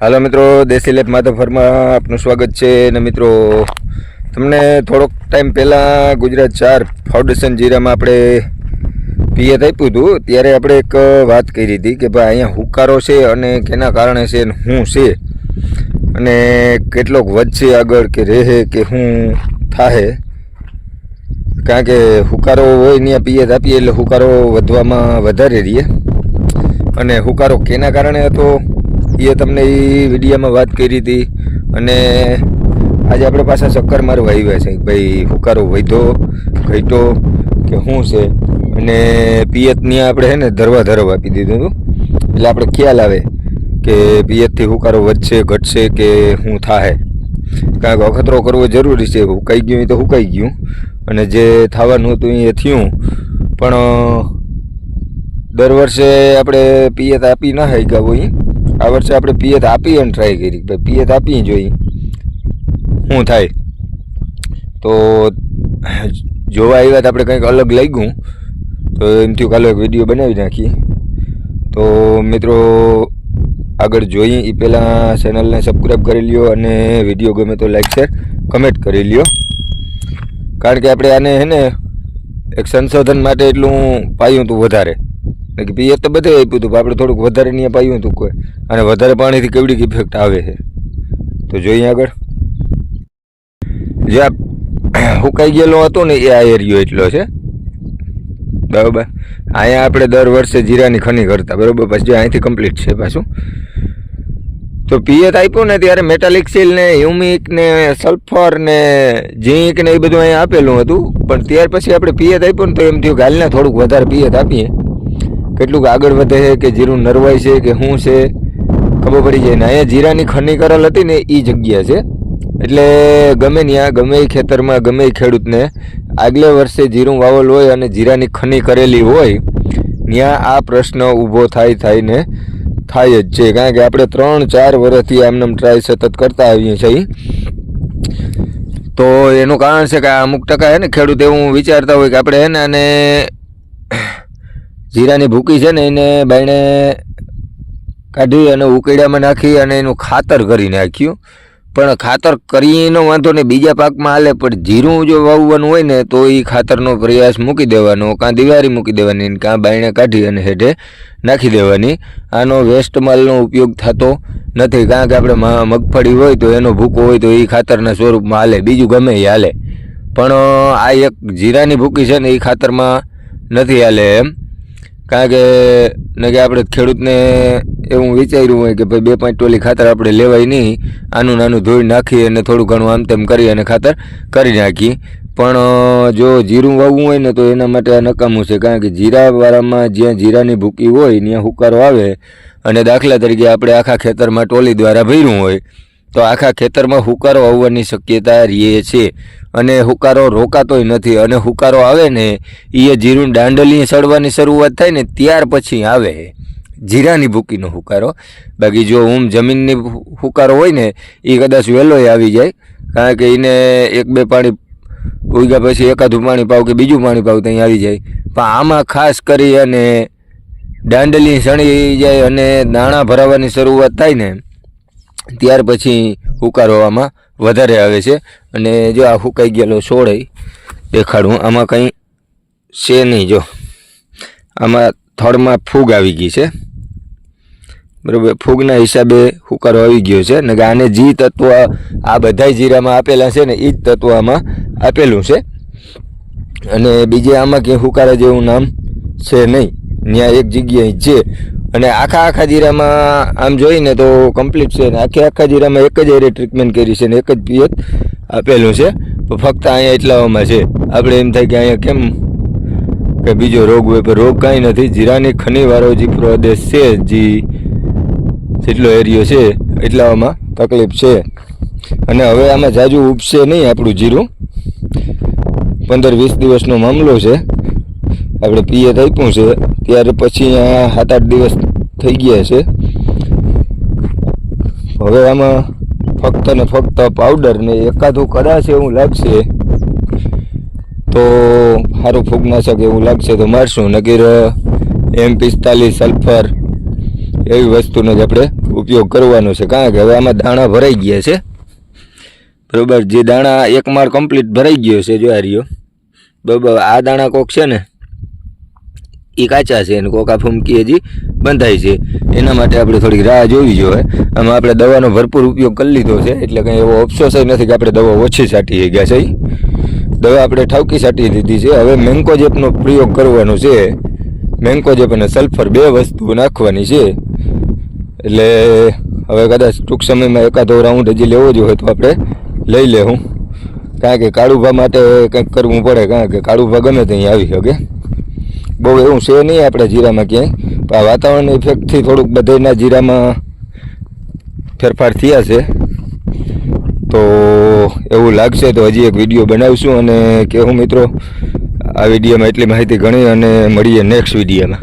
હાલો મિત્રો, દેશી લેપ માધવફરમાં આપનું સ્વાગત છે અને મિત્રો, તમને થોડોક ટાઈમ પહેલાં ગુજરાત ચાર ફાઉન્ડેશન જીરામાં આપણે પિયત આપ્યું હતું, ત્યારે આપણે એક વાત કરી હતી કે ભાઈ અહીંયા હુકારો છે અને કેના કારણે છે અને શું છે? અને કેટલોક વધશે આગળ કે રહે કે શું થાહે? કારણ કે હુકારો હોય ત્યાં પિયત આપીએ એટલે હુકારો વધવામાં વધારે રહીએ. અને હુકારો કેના કારણે હતો? એ તમને એ વિડીયોમાં વાત કરી હતી અને આજે આપણે પાછા ચક્કર મારવા આવ્યા છે. ભાઈ, હુકારો વધ્યો ઘટો કે શું છે? અને પિયતની આપણે છે ને ધરવા ધરવ આપી દીધું હતું. એટલે આપણે ખ્યાલ આવે કે પિયતથી હુકારો વધશે, ઘટશે કે શું થાહે. કારણ કે અખતરો કરવો જરૂરી છે. હુકાઈ ગયું એ તો હુકાઈ ગયું. અને જે થવાનું હતું એ થયું. પણ, દર વર્ષે આપણે પિયત આપી ના શક્યા હોય. આ વર્ષે આપણે પિયત આપી અને ટ્રાય કરી. ભાઈ, પિયત આપી જોઈએ શું થાય? તો જોવા આવ્યા તો આપણે કંઈક અલગ લાગ્યું. તો એમ થયું કાલે એક વીડિયો બનાવી નાખીએ. તો મિત્રો, આગળ જોઈએ. એ પહેલાં ચેનલને સબસ્ક્રાઈબ કરી લ્યો અને વીડિયો ગમે તો લાઈક શેર કમેન્ટ કરી લ્યો. કારણ કે આપણે આને હે ને, એક સંશોધન માટે એટલું પાયું હતું વધારે. કે પિયત તો બધે આપ્યું હતું આપણે થોડુંક વધારે નહીં પાયું હતું કોઈ. અને વધારે પાણીથી કેવડીક ઇફેક્ટ આવે છે. તો જોઈએ આગળ. જે હુકાઈ ગયેલો હતો ને, એ આ એરિયો એટલો છે. બરાબર? અહીંયા આપણે દર વર્ષે જીરાની ખની કરતા, બરાબર? પછી અહીંથી કમ્પ્લીટ છે પાછું. તો પિયત આપ્યો ને, ત્યારે મેટાલિક સીલ ને હ્યુમિક ને સલ્ફર ને ઝીંક ને એ બધું અહીંયા આપેલું હતું. પણ ત્યાર પછી આપણે પિયત આપ્યું ને, તો એમ થયું કે હાલને થોડુંક વધારે પિયત આપીએ. કેટલુંક આગળ વધે છે કે જીરું નરવાય છે કે શું છે, ખબર પડી જાય. ને અહીંયા જીરાની ખની કરેલ હતી ને એ જગ્યા છે. એટલે ગમે ત્યાં, ગમે ખેતરમાં, ગમે ખેડૂતને આગલે વર્ષે જીરું વાવેલ હોય અને જીરાની ખની કરેલી હોય, ત્યાં આ પ્રશ્ન ઊભો થાય થાય ને થાય જ છે. કારણ કે આપણે ત્રણ, ચાર વર્ષથી એમને ટ્રાય સતત કરતા આવીએ છીએ. તો એનું કારણ છે કે અમુક ટકા છે ને ખેડૂત એવું વિચારતા હોય કે આપણે હે ને અને જીરાની ભૂકી છે ને એને બાયણે કાઢી અને ઉકેડામાં નાખી અને એનું ખાતર કરી નાખ્યું. પણ ખાતર કરીને વાંધો ને બીજા પાકમાં હાલે, પણ જીરું જો વાવવાનું હોય ને, તો એ ખાતરનો પ્રયાસ મૂકી દેવાનો. કાં દિવારી મૂકી દેવાની કાં બાયણે કાઢી અને હેઠે નાખી દેવાની. આનો વેસ્ટ માલનો ઉપયોગ થતો નથી. કારણ કે આપણે મગફળી હોય તો એનો ભૂકો હોય તો એ ખાતરના સ્વરૂપમાં હાલે, બીજું ગમે એ હાલે. પણ આ એક જીરાની ભૂકી છે ને એ ખાતરમાં નથી હાલે એમ. કારણ કે ને કે આપણે ખેડૂતને એવું વિચાર્યું હોય કે ભાઈ બે પાંચ ટોલી ખાતર આપણે લેવાય નહીં, આનું નાનું ધોઈ નાખી અને થોડું ઘણું આમ તેમ કરી અને ખાતર કરી નાખી. પણ જો જીરું વાવવું હોય ને તો એના માટે આ નકામું છે. કારણ કે જીરાવાળામાં જ્યાં જીરાની ભૂકી હોય, ત્યાં હુકારો આવે અને દાખલા તરીકે આપણે આખા ખેતરમાં ટોલી દ્વારા ભર્યું હોય તો આખા ખેતરમાં હુકારો આવવાની શક્યતા રહે છે અને હુકારો રોકાતોય નથી. અને હુકારો આવે ને એ જીરું દાંડલી સડવાની શરૂઆત થાય ને, ત્યાર પછી આવે જીરાની ભૂકીનો હુકારો. બાકી જો હું જમીનની હુકારો હોય ને એ કદાચ વહેલોય આવી જાય, કારણ કે એને એક બે પાણી ઉગ્યા પછી એકાદું પાણી પાવ કે બીજું પાણી પાવ ત્યાં આવી જાય. પણ આમાં ખાસ કરી અને દાંડલી સણી જાય અને દાણા ભરાવાની શરૂઆત થાય ને ત્યાર પછી હુકારો આમાં વધારે આવે છે. અને જો આ હુકાઈ ગયેલો છોડ દેખાડું, આમાં કંઈ છે નહીં જો. આમાં થડમાં ફૂગ આવી ગઈ છે. બરાબર, ફૂગના હિસાબે હુકારો આવી ગયો છે. ને આને જી તત્વ આ બધાય જીરામાં આપેલા છે ને એ જ તત્વ આમાં આપેલું છે. અને બીજે આમાં ક્યાંય હુકારા જેવું નામ છે નહીં. ત્યાં એક જગ્યાએ છે અને આખા આખા જીરામાં આમ જોઈને તો કમ્પ્લીટ છે ને આખી આખા જીરામાં એક જ એરે ટ્રીટમેન્ટ કરી છે ને એક જ પિયત આપેલું છે. ફક્ત અહીંયા એટલાઓમાં છે. આપણે એમ થાય કે અહીંયા કેમ કે બીજો રોગ હોય, પણ રોગ કાંઈ નથી. જીરાની ખનીવાળો જે પ્રદેશ છે, જે જેટલો એરિયો છે, એટલાઓમાં તકલીફ છે. અને હવે આમાં જાજુ ઉપસે નહીં આપણું જીરું. પંદર વીસ દિવસનો મામલો છે. આપણે પિયત આપ્યું છે. ત્યાર પછી સાત આઠ દિવસ થઈ ગયા છે. હવે આમાં ફક્ત ને ફક્ત પાવડર ને એકાદું કદાચ એવું લાગશે તો સારું ફૂગનાશક એવું લાગશે તો મારશું. નગીર એમ પિસ્તાલીસ સલ્ફર એવી વસ્તુનો જ આપણે ઉપયોગ કરવાનો છે. કારણ કે હવે આમાં દાણા ભરાઈ ગયા છે. બરોબર, જે દાણા એક માળ કમ્પ્લીટ ભરાઈ ગયો છે જો આ રહ્યો. બરોબર, આ દાણા કોક છે ને એ કાચા છે અને કોકા ફૂમકી હજી બંધાય છે. એના માટે આપણે થોડીક રાહ જોવી જોઈએ. આમાં આપણે દવાનો ભરપૂર ઉપયોગ કરી લીધો છે, એટલે કંઈ એવો અફસોસ નથી કે આપણે દવા ઓછી છાંટી ગયા છે દવા આપણે ઠાવકી છાંટી દીધી છે. હવે મેન્કોજેપનો પ્રયોગ કરવાનો છે. મેન્કોજેપ અને સલ્ફર બે વસ્તુ નાખવાની છે. એટલે હવે કદાચ ટૂંક સમયમાં એકાદો રાઉન્ડ હજી લેવો જ હોય તો આપણે લઈ લેવું કારણ કે કાળુભા માટે કંઈક કરવું પડે કારણ કે કાળુભા ગમે ત્યાં આવી શકે. બહુ એવું છે નહીં આપણા જીરામાં ક્યાંય. પણ આ વાતાવરણ ઇફેક્ટથી થોડુંક બધાના જીરામાં ફેરફાર થયા છે. તો એવું લાગશે તો હજી એક વીડિયો બનાવીશું અને કહેવું મિત્રો, આ વિડીયોમાં એટલી માહિતી ગણી અને મળીએ નેક્સ્ટ વિડીયોમાં.